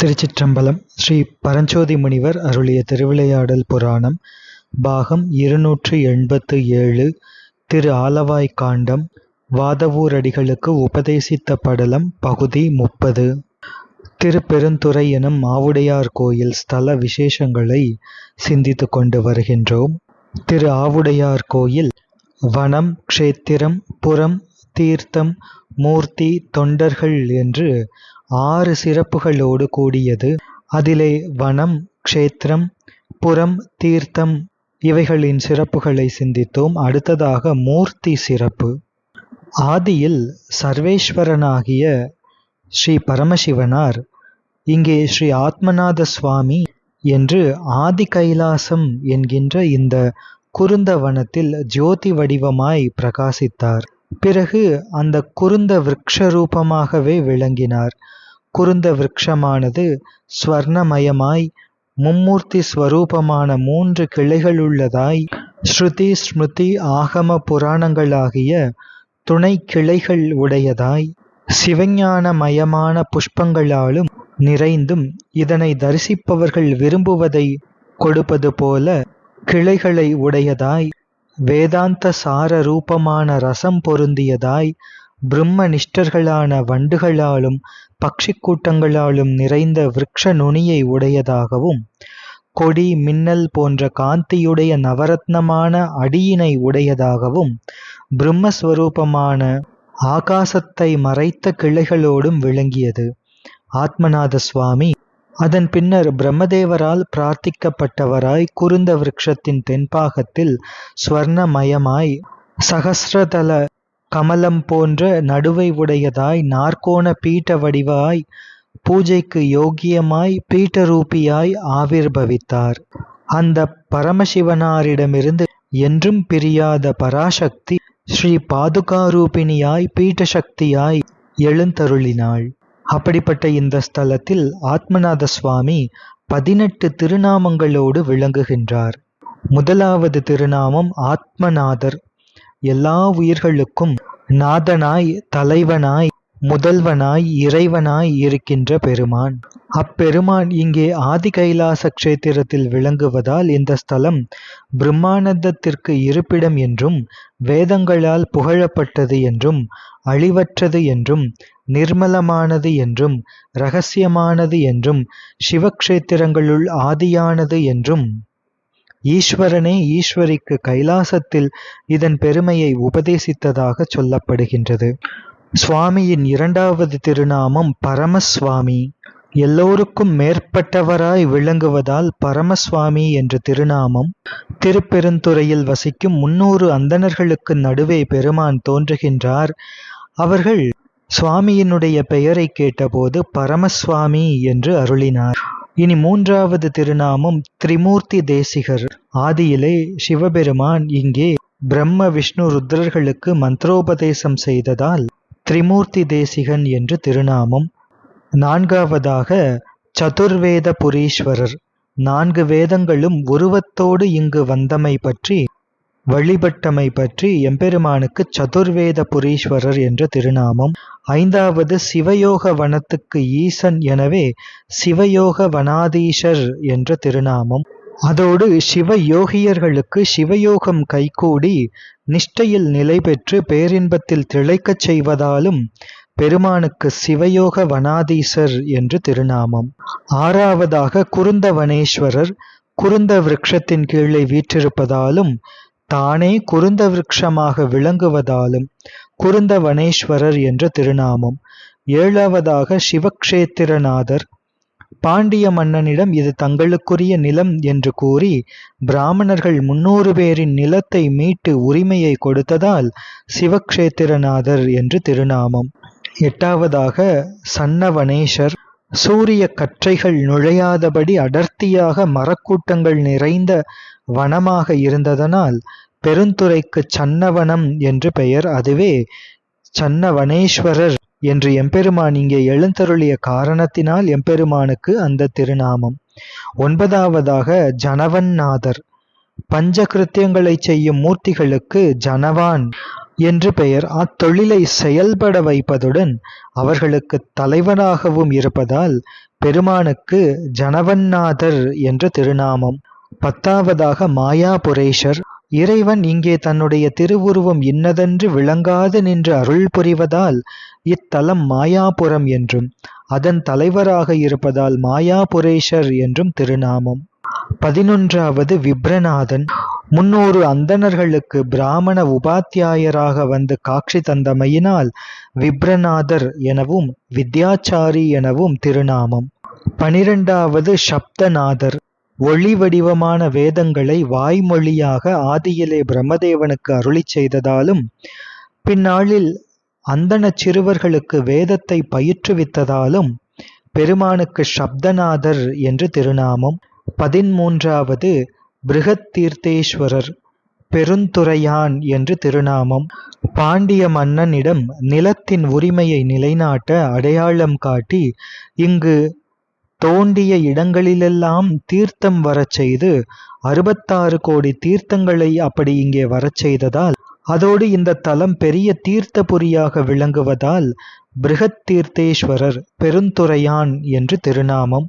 திருச்சிற்றம்பலம் ஸ்ரீ பரஞ்சோதி முனிவர் அருளிய திருவிளையாடல் புராணம் பாகம் இருநூற்று எண்பத்து ஏழு திரு ஆலவாய் காண்டம் வாதவூரடிகளுக்கு உபதேசித்த படலம் பகுதி முப்பது. திருப்பெருந்துறை எனும் ஆவுடையார் கோயில் ஸ்தல விசேஷங்களை சிந்தித்து கொண்டு வருகின்றோம். திரு ஆவுடையார் கோயில் வனம் க்ஷேத்திரம் புறம் தீர்த்தம் மூர்த்தி தொண்டர்கள் என்று ஆறு சிறப்புகளோடு கூடியது. அதிலே வனம் க்ஷேத்திரம் புறம் தீர்த்தம் இவைகளின் சிறப்புகளை சிந்தித்தோம். அடுத்ததாக மூர்த்தி சிறப்பு. ஆதியில் சர்வேஸ்வரனாகிய ஸ்ரீ பரமசிவனார் இங்கே ஸ்ரீ ஆத்மநாத சுவாமி என்று ஆதி கைலாசம் என்கின்ற இந்த குருந்த வனத்தில் ஜோதி வடிவமாய் பிரகாசித்தார். பிறகு அந்த குருந்த விருட்ச ரூபமாகவே விளங்கினார். குருந்த விருட்சமானது ஸ்வர்ணமயமாய் மும்மூர்த்தி ஸ்வரூபமான மூன்று கிளைகளுள்ளதாய் ஸ்ருதி ஸ்மிருதி ஆகம புராணங்களாகிய துணை கிளைகள் உடையதாய் சிவஞானமயமான புஷ்பங்களாலும் நிறைந்தும் இதனை தரிசிப்பவர்கள் விரும்புவதை கொடுப்பது போல கிளைகளை உடையதாய் வேதாந்த சார ரூபமான ரசம் பொருந்தியதாய் பிரம்ம நிஷ்டர்களான வண்டுகளாலும் பக்ஷி கூட்டங்களாலும் நிறைந்த விருட்ச நுனியை உடையதாகவும் கொடி மின்னல் போன்ற காந்தியுடைய நவரத்னமான அடியினை உடையதாகவும் பிரம்மஸ்வரூபமான ஆகாசத்தை மறைத்த கிளைகளோடும் விளங்கியது. ஆத்மநாத சுவாமி அதன் பின்னர் பிரம்மதேவரால் பிரார்த்திக்கப்பட்டவராய் குருந்த விருட்சத்தின் தென்பாகத்தில் ஸ்வர்ணமயமாய் சகசிரதல கமலம் போன்ற நடுவை உடையதாய் நாற்கோண பீட்ட வடிவாய் பூஜைக்கு யோக்கியமாய் பீட்டரூபியாய் ஆவிர்பவித்தார். அந்த பரமசிவனாரிடமிருந்து என்றும் பிரியாத பராசக்தி ஸ்ரீ பாதுகாரூபிணியாய் பீட்டசக்தியாய் எழுந்தருளினாள். அப்படிப்பட்ட இந்த ஸ்தலத்தில் ஆத்மநாத சுவாமி பதினெட்டு திருநாமங்களோடு விளங்குகின்றார். முதலாவது திருநாமம் ஆத்மநாதர். எல்லா உயிர்களுக்கும் நாதனாய் தலைவனாய் முதல்வனாய் இறைவனாய் இருக்கின்ற பெருமான். அப்பெருமான் இங்கே ஆதி கைலாச கஷேத்திரத்தில் விளங்குவதால் இந்த ஸ்தலம் பிரம்மானந்தத்திற்கு இருப்பிடம் என்றும் வேதங்களால் புகழப்பட்டது என்றும் அழிவற்றது என்றும் நிர்மலமானது என்றும் இரகசியமானது என்றும் சிவக்ஷேத்திரங்களுள் ஆதியானது என்றும் ஈஸ்வரனே ஈஸ்வரிக்கு கைலாசத்தில் இதன் பெருமையை உபதேசித்ததாக சொல்லப்படுகின்றது. சுவாமியின் இரண்டாவது திருநாமம் பரமஸ்வாமி எல்லோருக்கும் மேற்பட்டவராய் விளங்குவதால் பரமசுவாமி என்ற திருநாமம் திருப்பெருந்துறையில் வசிக்கும் முன்னூறு அந்தணர்களுக்கு நடுவே பெருமான் தோன்றுகின்றார். அவர்கள் சுவாமியினுடைய பெயரை கேட்டபோது பரமசுவாமி என்று அருளினார். இனி மூன்றாவது திருநாமம் திரிமூர்த்தி தேசிகர். ஆதியிலே சிவபெருமான் இங்கே பிரம்ம விஷ்ணு ருத்ரர்களுக்கு மந்திரோபதேசம் செய்ததால் திரிமூர்த்தி தேசிகன் என்று திருநாமம். நான்காவதாக சதுர்வேத புரீஸ்வரர் நான்கு வேதங்களும் உருவத்தோடு இங்கு வந்தமை பற்றி வழிபட்டமை பற்றி எம்பெருமானுக்கு சதுர்வேத புரீஸ்வரர் என்ற திருநாமம். ஐந்தாவது சிவயோக வனத்துக்கு ஈசன் எனவே சிவயோக வனாதீஷர் என்ற திருநாமம். அதோடு சிவ யோகியர்களுக்கு சிவயோகம் கைகூடி நிஷ்டையில் நிலை பெற்று பேரின்பத்தில் திளைக்கச் செய்வதாலும் பெருமானுக்கு சிவயோக வனாதீசர் என்று திருநாமம். ஆறாவதாக குருந்தவனேஸ்வரர் குருந்த விரக்ஷத்தின் கீழே வீற்றிருப்பதாலும் தானே குருந்த விருட்சமாக விளங்குவதாலும் குருந்தவனேஸ்வரர் என்ற திருநாமம். ஏழாவதாக சிவக்ஷேத்திரநாதர். பாண்டிய மன்னனிடம் இது தங்களுக்குரிய நிலம் என்று கூறி பிராமணர்கள் முன்னூறு பேரின் நிலத்தை மீட்டு உரிமையை கொடுத்ததால் சிவக்ஷேத்திரநாதர் என்று திருநாமம். எட்டாவதாக சன்னவனேஷர் சூரிய கற்றைகள் நுழையாதபடி அடர்த்தியாக மரக்கூட்டங்கள் நிறைந்த வனமாக இருந்ததனால் பெருந்துறைக்கு சன்னவனம் என்று பெயர். அதுவே சன்னவனேஸ்வரர் என்று எம்பெருமான் இங்கே எழுந்தருளிய காரணத்தினால் எம்பெருமானுக்கு அந்த திருநாமம். ஒன்பதாவதாக ஜனவன்நாதர். பஞ்சகிருத்தியங்களை செய்யும் மூர்த்திகளுக்கு ஜனவான். என்று பெயர் அத்தொழிலை செயல்பட வைப்பதுடன் அவர்களுக்கு தலைவனாகவும் இருப்பதால் பெருமானுக்கு ஜனவன்னாதர் என்ற திருநாமம். பத்தாவதாக மாயாபுரேஷர் இறைவன் இங்கே தன்னுடைய திருவுருவம் இன்னதென்று விளங்காது நின்று அருள் புரிவதால் இத்தலம் மாயாபுரம் என்றும் அதன் தலைவராக இருப்பதால் மாயாபுரேஷர் என்றும் திருநாமம். பதினொன்றாவது விப்ரநாதன் முன்னூறு அந்தணர்களுக்கு பிராமண உபாத்தியாயராக வந்து காட்சி தந்தமையினால் விப்ரநாதர் எனவும் வித்யாச்சாரி எனவும் திருநாமம். பனிரெண்டாவது சப்தநாதர். ஒளி வடிவமான வேதங்களை வாய்மொழியாக ஆதியிலே பிரம்மதேவனுக்கு அருளி செய்ததாலும் பின்னாளில் அந்தணச் சிறுவர்களுக்கு வேதத்தை பயிற்றுவித்ததாலும் பெருமானுக்கு சப்தநாதர் என்று திருநாமம். பதிமூன்றாவது பிருகத்தீர்த்தேஸ்வரர் பெருந்துறையான் பெருந்துரையான் என்று திருநாமம். பாண்டிய மன்னனிடம் நிலத்தின் உரிமையை நிலைநாட்ட அடையாளம் காட்டி இங்கு தோண்டிய இடங்களிலெல்லாம் தீர்த்தம் வரச் செய்து அறுபத்தாறு கோடி தீர்த்தங்களை அப்படி இங்கே வரச் செய்ததால் அதோடு இந்த தலம் பெரிய தீர்த்தபுரியாக விளங்குவதால் பிருகத்தீர்த்தேஸ்வரர் பெருந்துறையான் பெருந்துரையான் என்று திருநாமம்.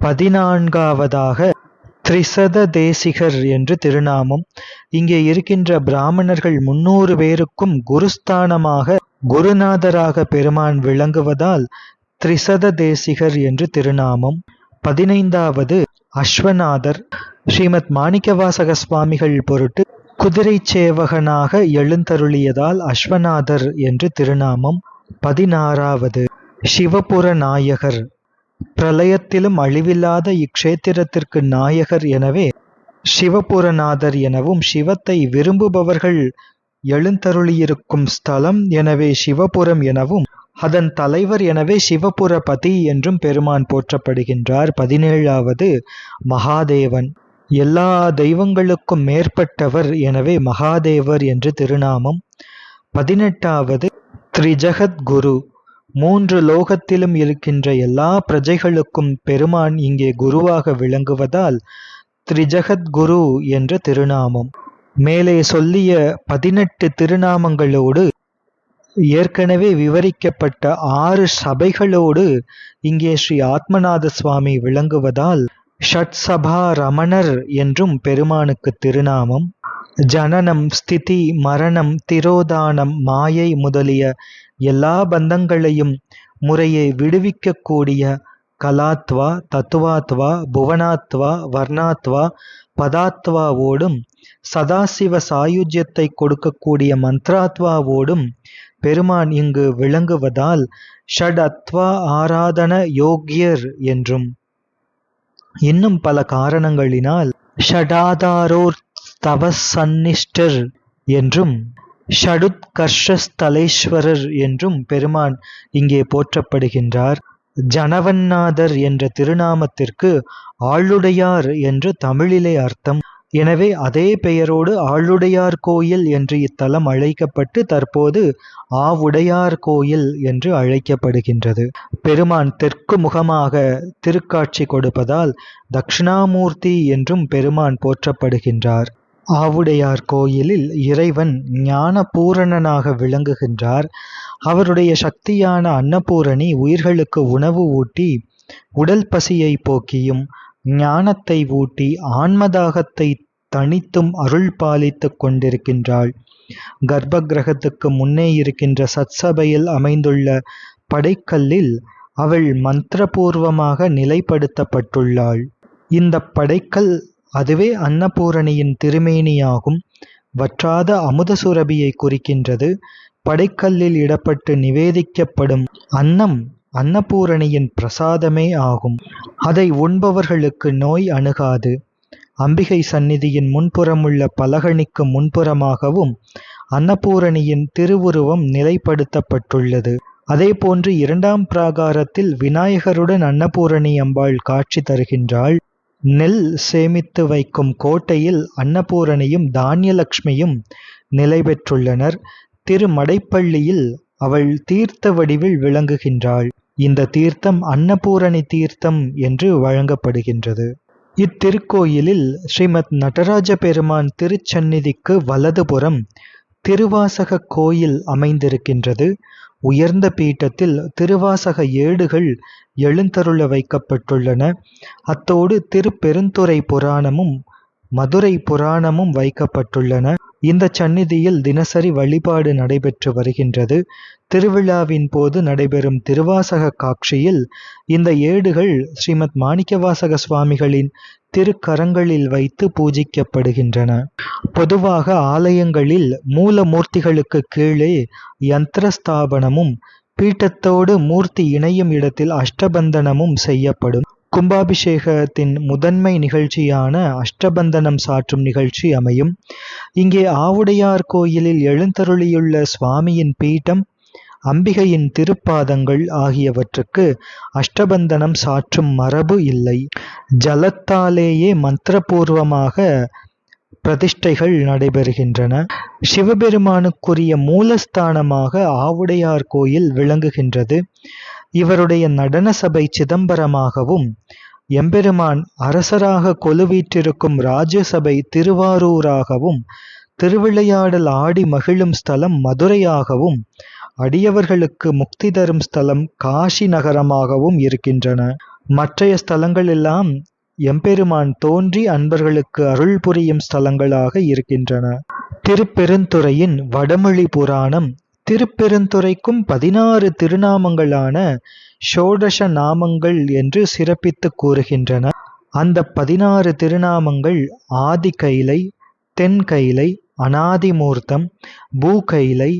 பதினான்காவதாக திரிசத தேசிகர் என்று திருநாமம். இங்கே இருக்கின்ற பிராமணர்கள் முன்னூறு பேருக்கும் குருஸ்தானமாக குருநாதராக பெருமான் விளங்குவதால் திரிசத தேசிகர் என்று திருநாமம். பதினைந்தாவது அஸ்வநாதர். ஸ்ரீமத் மாணிக்கவாசக சுவாமிகள் பொருட்டு குதிரை சேவகனாக எழுந்தருளியதால் அஸ்வநாதர் என்று திருநாமம். பதினாறாவது சிவபுர நாயகர் பிரளயத்திலும் அழிவில்லாத இக்ஷேத்திரத்திற்கு நாயகர் எனவே சிவபுரநாதர் எனவும் சிவத்தை விரும்புபவர்கள் எழுந்தருளியிருக்கும் ஸ்தலம் எனவே சிவபுரம் எனவும் அதன் தலைவர் எனவே சிவபுரபதி என்றும் பெருமான் போற்றப்படுகின்றார். பதினேழாவது மகாதேவன். எல்லா தெய்வங்களுக்கும் மேற்பட்டவர் எனவே மகாதேவர் என்று திருநாமம். பதினெட்டாவது த்ரிஜகத்குரு. மூன்று லோகத்திலும் இருக்கின்ற எல்லா பிரஜைகளுக்கும் பெருமான் இங்கே குருவாக விளங்குவதால் த்ரிஜகத் குரு என்ற திருநாமம். மேலே சொல்லிய பதினெட்டு திருநாமங்களோடு ஏற்கனவே விவரிக்கப்பட்ட ஆறு சபைகளோடு இங்கே ஸ்ரீ ஆத்மநாத சுவாமி விளங்குவதால் ஷட்சபா ரமணர் என்றும் பெருமானுக்கு திருநாமம். ஜனனம் ஸ்திதி மரணம் திரோதானம் மாயை முதலிய எல்லா பந்தங்களையும் முறையே விடுவிக்கக்கூடிய கலாத்வா தத்துவாத்வா புவனாத்வா வர்ணாத்வா பதாத்வாவோடும் சதாசிவ சாயுஜ்யத்தை கொடுக்கக்கூடிய மந்த்ராத்வாவோடும் பெருமான் இங்கு விளங்குவதால் ஷடத்வா ஆராதன யோக்கியர் என்றும். இன்னும் பல காரணங்களினால் ஷடாதாரோர் தவசன்னிஷ்டர் என்றும் ஷடுத்கர்ஷஸ்தலேஸ்வரர் என்றும் பெருமான் இங்கே போற்றப்படுகின்றார். ஜனவன்னாதர் என்ற திருநாமத்திற்கு ஆளுடையார் என்று தமிழிலே அர்த்தம். எனவே அதே பெயரோடு ஆளுடையார் கோயில் என்று இத்தலம் அழைக்கப்பட்டு தற்போது ஆவுடையார் கோயில் என்று அழைக்கப்படுகின்றது. பெருமான் தெற்கு முகமாக திருக்காட்சி கொடுப்பதால் தக்ஷணாமூர்த்தி என்றும் பெருமான் போற்றப்படுகின்றார். ஆவுடையார் கோயிலில் இறைவன் ஞான பூரணனாக விளங்குகின்றார். அவருடைய சக்தியான அன்னபூரணி உயிர்களுக்கு உணவு ஊட்டி உடல் பசியை போக்கியும் ஞானத்தை ஊட்டி ஆன்மதாகத்தை தனித்தும் அருள் பாலித்துக் கொண்டிருக்கின்றாள். கர்ப்ப கிரகத்துக்கு முன்னே இருக்கின்ற சத்சபையில் அமைந்துள்ள படைக்கல்லில் அவள் மந்திரபூர்வமாக நிலைப்படுத்தப்பட்டுள்ளாள். இந்த படைக்கல் அதுவே அன்னபூரணியின் திருமேனியாகும். வற்றாத அமுத சுரபியை குறிக்கின்றது. படைக்கல்லில் இடப்பட்டு நிவேதிக்கப்படும் அன்னம் அன்னபூரணியின் பிரசாதமே ஆகும். அதை உண்பவர்களுக்கு நோய் அணுகாது. அம்பிகை சந்நிதியின் முன்புறமுள்ள பலகணிக்கு முன்புறமாகவும் அன்னபூரணியின் திருவுருவம் நிலைப்படுத்தப்பட்டுள்ளது. அதேபோன்று இரண்டாம் பிராகாரத்தில் விநாயகருடன் அன்னபூரணி அம்பாள் காட்சி தருகின்றாள். நெல் சேமித்து வைக்கும் கோட்டையில் அன்னபூரணியும் தானியலக்ஷ்மியும் நிலை பெற்றுள்ளனர். திருமடைப்பள்ளியில் அவள் தீர்த்த வடிவில் விளங்குகின்றாள். இந்த தீர்த்தம் அன்னபூரணி தீர்த்தம் என்று வழங்கப்படுகின்றது. இத்திருக்கோயிலில் ஸ்ரீமத் நடராஜ பெருமான் திருச்சந்நிதிக்கு வலதுபுறம் திருவாசக கோயில் அமைந்திருக்கின்றது. உயர்ந்த பீட்டத்தில் திருவாசக ஏடுகள் எழுந்தருள வைக்கப்பட்டுள்ளன. அத்தோடு திருப்பெருந்துறை புராணமும் மதுரை புராணமும் வைக்கப்பட்டுள்ளன. இந்த சந்நிதியில் தினசரி வழிபாடு நடைபெற்று வருகின்றது. திருவிழாவின் போது நடைபெறும் திருவாசக காட்சியில் இந்த ஏடுகள் ஸ்ரீமத் மாணிக்கவாசக சுவாமிகளின் திருக்கரங்களில் வைத்து பூஜிக்கப்படுகின்றன. பொதுவாக ஆலயங்களில் மூலமூர்த்திகளுக்கு கீழே யந்திரஸ்தாபனமும் பீட்டத்தோடு மூர்த்தி இணையும் இடத்தில் அஷ்டபந்தனமும் செய்யப்படும். கும்பாபிஷேகத்தின் முதன்மை நிகழ்ச்சியான அஷ்டபந்தனம் சாற்றும் நிகழ்ச்சி அமையும். இங்கே ஆவுடையார் கோயிலில் எழுந்தருளியுள்ள சுவாமியின் பீட்டம் அம்பிகையின் திருப்பாதங்கள் ஆகியவற்றுக்கு அஷ்டபந்தனம் சாற்றும் மரபு இல்லை. ஜலத்தாலேயே மந்திரபூர்வமாக பிரதிஷ்டைகள் நடைபெறுகின்றன. சிவபெருமானுக்குரிய மூலஸ்தானமாக ஆவுடையார் கோயில் விளங்குகின்றது. இவருடைய நடன சபை சிதம்பரமாகவும் எம்பெருமான் அரசராக கொலுவீற்றிருக்கும் ராஜ்யசபை திருவாரூராகவும் திருவிளையாடல் ஆடி மகிழும் ஸ்தலம் மதுரையாகவும் அடியவர்களுக்கு முக்தி தரும் ஸ்தலம் காஷி நகரமாகவும் இருக்கின்றன. மற்றைய ஸ்தலங்கள் எல்லாம் எம்பெருமான் தோன்றி அன்பர்களுக்கு அருள் புரியும் ஸ்தலங்களாக இருக்கின்றன. திருப்பெருந்துறையின் வடமொழி புராணம் திருப்பெருந்துறைக்கும் பதினாறு திருநாமங்களான ஷோடஷ நாமங்கள் என்று சிறப்பித்து கூறுகின்றன. அந்த பதினாறு திருநாமங்கள் ஆதி கைலை தென் கைலை அனாதிமூர்த்தம் பூகைலை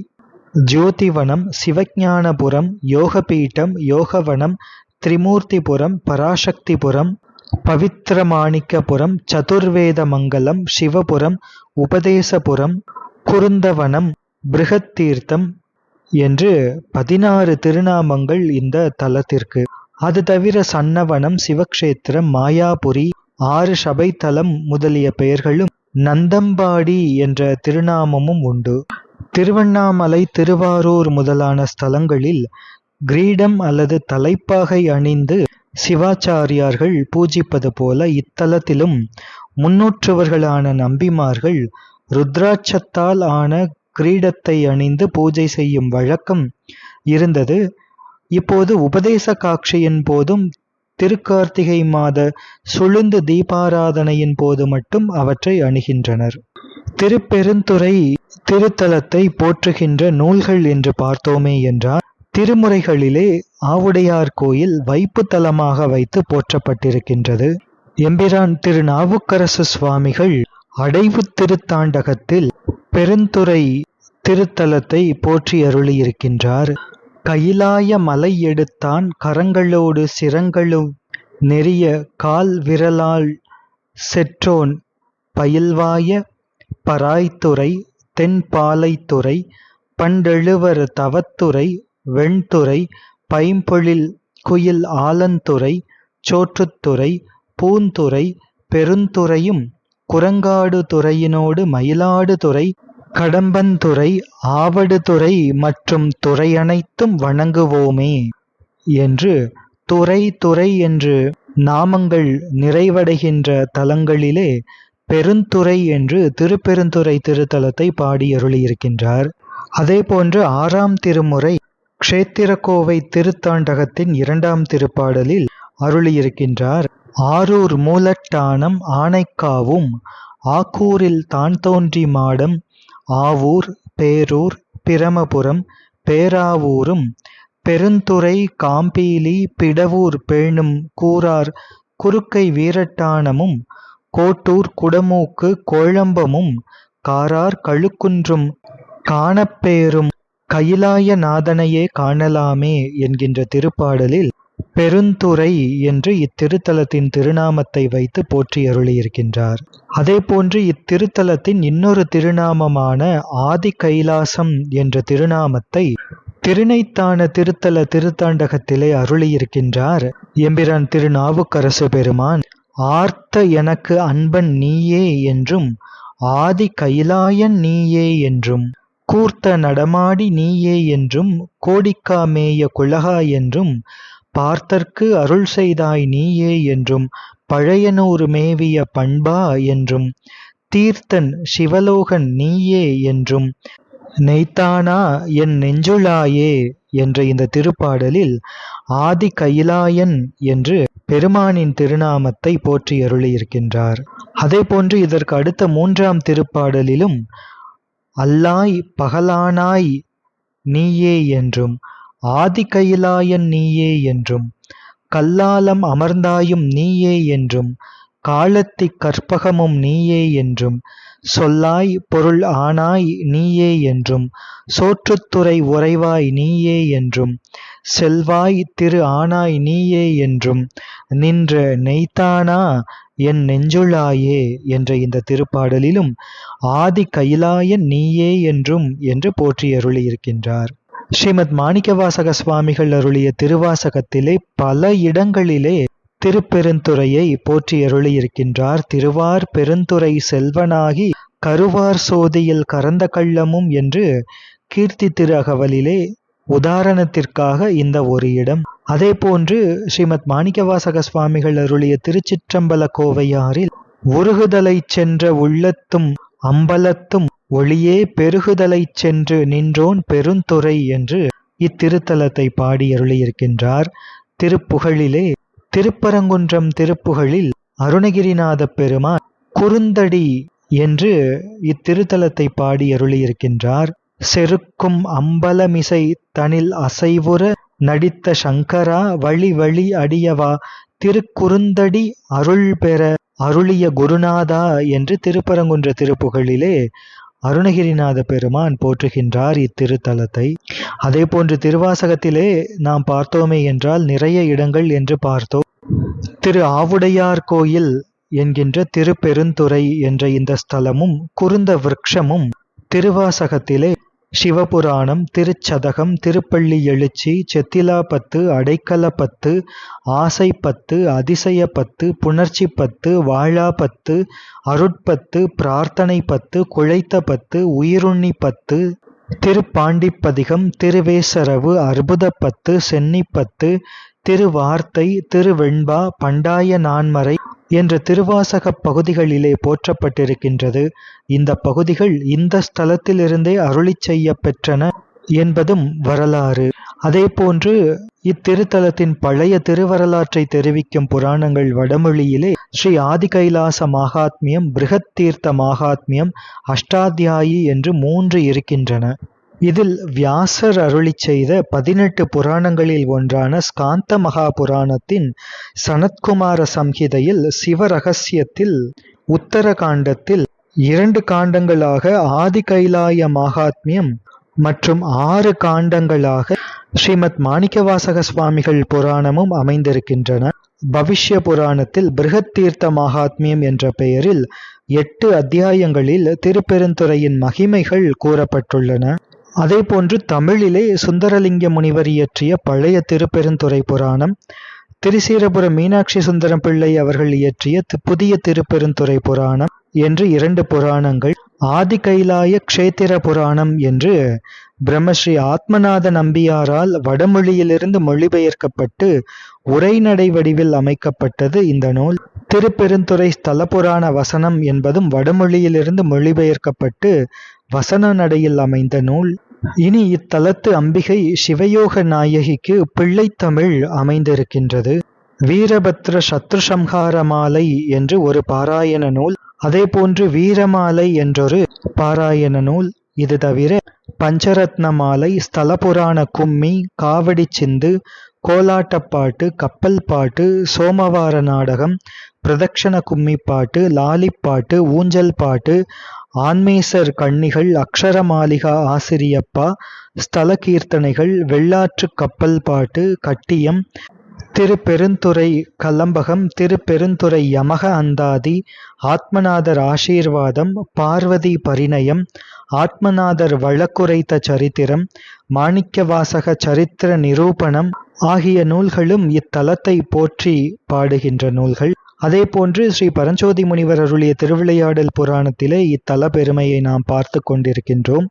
ஜோதிவனம் சிவஞானபுரம் யோகபீட்டம் யோகவனம் திரிமூர்த்திபுரம் பராசக்திபுரம் பவித்ரமாணிக்கபுரம் சதுர்வேதமங்கலம் சிவபுரம் உபதேசபுரம் குருந்தவனம் பிருகத்தீர்த்தம் என்று பதினாறு திருநாமங்கள் இந்த தலத்திற்கு. அது தவிர சன்னவனம் சிவக்ஷேத்திரம் மாயாபுரி ஆறு சபைத்தலம் முதலிய பெயர்களும் நந்தம்பாடி என்ற திருநாமமும் உண்டு. திருவண்ணாமலை திருவாரூர் முதலான ஸ்தலங்களில் கிரீடம் அல்லது தலைப்பாகை அணிந்து சிவாச்சாரியார்கள் பூஜிப்பது போல இத்தலத்திலும் முன்னூற்றுவர்களான நம்பிமார்கள் ருத்ராட்சத்தால் ஆன கிரீடத்தை அணிந்து பூஜை செய்யும் வழக்கம் இருந்தது. இப்போது உபதேச காட்சியின் போதும் திருக்கார்த்திகை மாத சுளுந்து தீபாராதனையின் போது மட்டும் அவற்றை அணுகின்றனர். திருப்பெருந்துறை திருத்தலத்தை போற்றுகின்ற நூல்கள் என்று பார்த்தோமே என்றால் திருமுறைகளிலே ஆவுடையார் கோயில் வைப்பு தலமாக வைத்து போற்றப்பட்டிருக்கின்றது. எம்பிரான் திரு. நாவுக்கரசு சுவாமிகள் அடைவு திருத்தாண்டகத்தில் பெருந்துறை திருத்தலத்தை போற்றி அருளியிருக்கின்றார் கையிலாய மலை எடுத்தான் கரங்களோடு சிரங்களும் நெறிய கால் விரலால் செற்றோன் பயில்வாய பராய்த்துறை தென்பாலைத்துறை பண்டெழுவர் தவத்துறை வெண்துறை பைம்பொழில் குயில் ஆலந்துறை சோற்றுத்துறை பூந்துறை பெருந்துறையும் குரங்காடு துறையினோடு மயிலாடுதுறை கடம்பந்துறை ஆவடுதுறை மற்றும் துறையனைத்தும் வணங்குவோமே என்று துறை துறை என்று நாமங்கள் நிறைவடைகின்ற தலங்களிலே பெருந்துறை என்று திருப்பெருந்துறை திருத்தலத்தை பாடி அருளியிருக்கின்றார் அதே போன்று ஆறாம் திருமுறை க்ஷேத்திரக்கோவை திருத்தாண்டகத்தின் இரண்டாம் திருப்பாடலில் அருளியிருக்கின்றார். ஆரூர் மூலட்டானம் ஆனைக்காவும் ஆக்கூரில் தான் தோன்றி மாடம் ஆவூர் பேரூர் பிரமபுரம் பேராவூரும் பெருந்துறை காம்பீலி பிடவூர் பேணும் கூறார் குறுக்கை வீரட்டானமும் கோட்டூர் குடமூக்கு கோழம்பமும் காரார் கழுக்குன்றும் கானப்பேரும் கயிலாய நாதனையே காணலாமே என்கின்ற திருப்பாடலில் பெருந்துறை என்று இத்திருத்தலத்தின் திருநாமத்தை வைத்து போற்றி அருளியிருக்கின்றார் அதே போன்று இத்திருத்தலத்தின் இன்னொரு திருநாமமான ஆதி கைலாசம் என்ற திருநாமத்தை திருநைத்தான திருத்தல திருத்தாண்டகத்திலே அருளியிருக்கின்றார் எம்பிரான் திருநாவுக்கரசு பெருமான். ஆர்த்த எனக்கு அன்பன் நீயே என்றும் ஆதி கைலாயன் நீயே என்றும் கூர்த்த நடமாடி நீயே என்றும் கோடிக்காமேய குலகா என்றும் பார்த்தற்கு அருள் செய்தாய் நீயே என்றும் பழையனூர் மேவிய பண்பா என்றும் தீர்த்தன் சிவலோகன் நீயே என்றும் நெய்த்தானா என் நெஞ்சுளாயே என்ற இந்த திருப்பாடலில் ஆதி கைலாயன் என்று பெருமானின் திருநாமத்தை போற்றி அருளியிருக்கின்றார் அதே போன்று இதற்கு அடுத்த மூன்றாம் திருப்பாடலிலும் அல்லாய் பகலானாய் நீயே என்றும் ஆதி கையிலாயன் நீயே என்றும் கல்லாலம் அமர்ந்தாயும் நீயே என்றும் காலத்திக் கற்பகமும் நீயே என்றும் சொல்லாய் பொருள் ஆனாய் நீயே என்றும் சோற்றுத்துறை உறைவாய் நீயே என்றும் செல்வாய் திரு ஆனாய் நீயே என்றும் நின்ற நெய்த்தானா என் நெஞ்சுளாயே என்ற இந்த திருப்பாடலிலும் ஆதி கைலாயன் நீயே என்றும் என்று போற்றி அருளியிருக்கின்றார். ஸ்ரீமத் மாணிக்கவாசக சுவாமிகள் அருளிய திருவாசகத்திலே பல இடங்களிலே திருப்பெருந்துறையை போற்றி அருளியிருக்கின்றார். திருவார் பெருந்துறை செல்வனாகி கருவார் சோதியில் கறந்த கள்ளமும் என்று கீர்த்தி திரு அகவலிலே உதாரணத்திற்காக இந்த ஒரு இடம். அதே போன்று ஸ்ரீமத் மாணிக்கவாசக சுவாமிகள் அருளிய திருச்சிற்றம்பல கோவையாரில் உருகுதலை சென்ற உள்ளத்தும் அம்பலத்தும் ஒளியே பெருகுதலை சென்று நின்றோன் பெருந்துறை என்று இத்திருத்தலத்தை பாடி அருளியிருக்கின்றார். திருப்புகழிலே திருப்பரங்குன்றம் திருப்புகழில் அருணகிரிநாத பெருமான் குறுந்தடி என்று இத்திருத்தலத்தை பாடி அருளியிருக்கின்றார். செருக்கும் அம்பலமிசை தனில் அசைவுற நடித்த சங்கரா வழி வழி அடியவா? திருக்குறுந்தடி அருள் பெற அருளிய குருநாதா என்று திருப்பரங்குன்ற திருப்புகழிலே அருணகிரிநாத பெருமான் போற்றுகின்றார் இத்திருத்தலத்தை. அதே போன்று திருவாசகத்திலே நாம் பார்த்தோமே என்றால் நிறைய இடங்கள் என்று பார்த்தோம். திரு ஆவுடையார் கோயில் என்கின்ற திருப்பெருந்துறை என்ற இந்த ஸ்தலமும் குருந்த விரக்ஷமும் திருவாசகத்திலே சிவபுராணம் திருச்சதகம் திருப்பள்ளி எழுச்சி செத்திலாபத்து அடைக்கலப்பத்து ஆசைப்பத்து அதிசயப்பத்து புணர்ச்சி பத்து வாழாபத்து அருட்பத்து பிரார்த்தனை பத்து குழைத்த பத்து உயிருண்ணி பத்து திருப்பாண்டிப்பதிகம் திருவேசரவு அற்புதப்பத்து சென்னிப்பத்து திருவார்த்தை திருவெண்பா பண்டாய நான்மறை என்ற திருவாசகப் பகுதிகளிலே போற்றப்பட்டிருக்கின்றது. இந்த பகுதிகள் இந்த ஸ்தலத்திலிருந்தே அருளி செய்ய பெற்றன என்பதும் வரலாறு. அதேபோன்று இத்திருத்தலத்தின் பழைய திருவரலாற்றை தெரிவிக்கும் புராணங்கள் வடமொழியிலே ஸ்ரீ ஆதிகைலாச மகாத்மியம் பிருகத் தீர்த்த மகாத்மியம் அஷ்டாத்தியாயி என்று மூன்று இருக்கின்றன. இதில் வியாசர் அருளி செய்த பதினெட்டு புராணங்களில் ஒன்றான ஸ்காந்த மகா புராணத்தின் சனத்குமார சம்ஹிதையில் சிவரகசியத்தில் உத்தர காண்டத்தில் இரண்டு காண்டங்களாக ஆதி கைலாய மகாத்மியம் மற்றும் ஆறு காண்டங்களாக ஸ்ரீமத் மாணிக்கவாசக சுவாமிகள் புராணமும் அமைந்திருக்கின்றன. பவிஷ்ய புராணத்தில் பிருகத்தீர்த்த மகாத்மியம் என்ற பெயரில் எட்டு அத்தியாயங்களில் திருப்பெருந்துறையின் மகிமைகள் கூறப்பட்டுள்ளன. அதே போன்று தமிழிலே சுந்தரலிங்க முனிவர் இயற்றிய பழைய திருப்பெருந்துறை புராணம் திருசீரபுர மீனாட்சி சுந்தரம் பிள்ளை அவர்கள் இயற்றிய புதிய திருப்பெருந்துறை புராணம் என்று இரண்டு புராணங்கள் ஆதி கைலாய க்ஷேத்திர புராணம் என்று பிரம்மஸ்ரீ ஆத்மநாத நம்பியாரால் வடமொழியிலிருந்து மொழிபெயர்க்கப்பட்டு உரைநடை வடிவில் அமைக்கப்பட்டது இந்த நூல். திருப்பெருந்துறை ஸ்தல புராண வசனம் என்பதும் வடமொழியிலிருந்து மொழிபெயர்க்கப்பட்டு வசன நடையில் அமைந்த நூல் இனி இத்தலத்து அம்பிகை சிவயோக நாயகிக்கு பிள்ளைத்தமிழ் அமைந்திருக்கின்றது. வீரபத்ர சத்ருசம்ஹார மாலை என்று ஒரு பாராயண நூல் அதேபோன்று வீரமாலை என்றொரு பாராயண நூல். இது தவிர பஞ்சரத்ன மாலை ஸ்தல புராண கும்மி காவடி சிந்து கோலாட்டப்பாட்டு கப்பல் பாட்டு சோமவார நாடகம் பிரதக்ஷண கும்மி பாட்டு லாலிப்பாட்டு ஊஞ்சல் பாட்டு ஆன்மேசர் கண்ணிகள் அக்ஷரமாலிகா ஆசிரியப்பா ஸ்தல கீர்த்தனைகள் வெள்ளாற்று கப்பல் பாட்டு கட்டியம் திருப்பெருந்துறை கலம்பகம் திருப்பெருந்துறை யமக அந்தாதி ஆத்மநாதர் ஆசீர்வாதம் பார்வதி பரிணயம் ஆத்மநாதர் வழக்குரைத்த சரித்திரம் மாணிக்கவாசக சரித்திர நிரூபணம் ஆகிய நூல்களும் இத்தலத்தை போற்றி பாடுகின்ற நூல்கள். அதே போன்று ஸ்ரீ பரஞ்சோதி முனிவர் அருளிய திருவிளையாடல் புராணத்திலே இத்தல பெருமையை நாம் பார்த்து கொண்டிருக்கின்றோம்.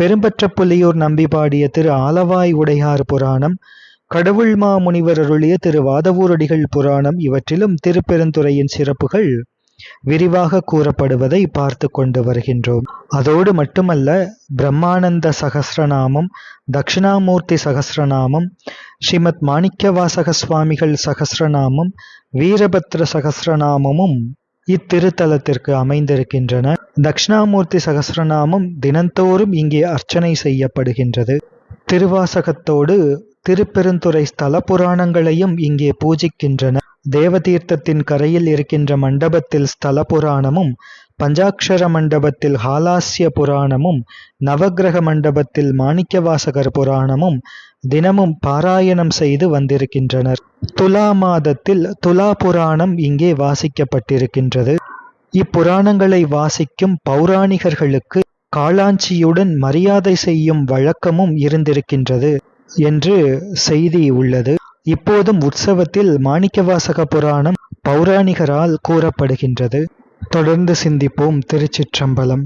பெரும்பற்ற புலியூர் நம்பி பாடிய திரு ஆலவாய் உடையார் புராணம் கடவுள்மா முனிவர் அருளிய திரு வாதவூரடிகள் புராணம் இவற்றிலும் திருப்பெருந்துறையின் சிறப்புகள் விரிவாக கூறப்படுவதை பார்த்து கொண்டு வருகின்றோம். அதோடு மட்டுமல்ல பிரம்மானந்த சகசிரநாமம் தட்சிணாமூர்த்தி சகசிரநாமம் ஸ்ரீமத் மாணிக்கவாசக சுவாமிகள் சகசிரநாமம் வீரபத்ர சகசிரநாமமும் இத்திருத்தலத்திற்கு அமைந்திருக்கின்றன. தக்ஷணாமூர்த்தி சகசிரநாமம் தினந்தோறும் இங்கே அர்ச்சனை செய்யப்படுகின்றது. திருவாசகத்தோடு திருப்பெருந்துறை ஸ்தல புராணங்களையும் இங்கே பூஜிக்கின்றன. தேவதீர்த்தத்தின் கரையில் இருக்கின்ற மண்டபத்தில் ஸ்தல புராணமும் பஞ்சாக்ஷர மண்டபத்தில் ஹாலாஸ்ய புராணமும் நவக்கிரக மண்டபத்தில் மாணிக்கவாசகர் புராணமும் தினமும் பாராயணம் செய்து வந்திருக்கின்றனர். துலா மாதத்தில் துலா புராணம் இங்கே வாசிக்கப்பட்டிருக்கின்றது. இப்புராணங்களை வாசிக்கும் பௌராணிகர்களுக்கு காளாஞ்சியுடன் மரியாதை செய்யும் வழக்கமும் இருந்திருக்கின்றது என்று செய்தி உள்ளது. இப்போதும் உற்சவத்தில் மாணிக்கவாசக புராணம் பௌராணிகரால் கூறப்படுகின்றது. தொடர்ந்து சிந்திப்போம் திருச்சிற்றம்பலம்.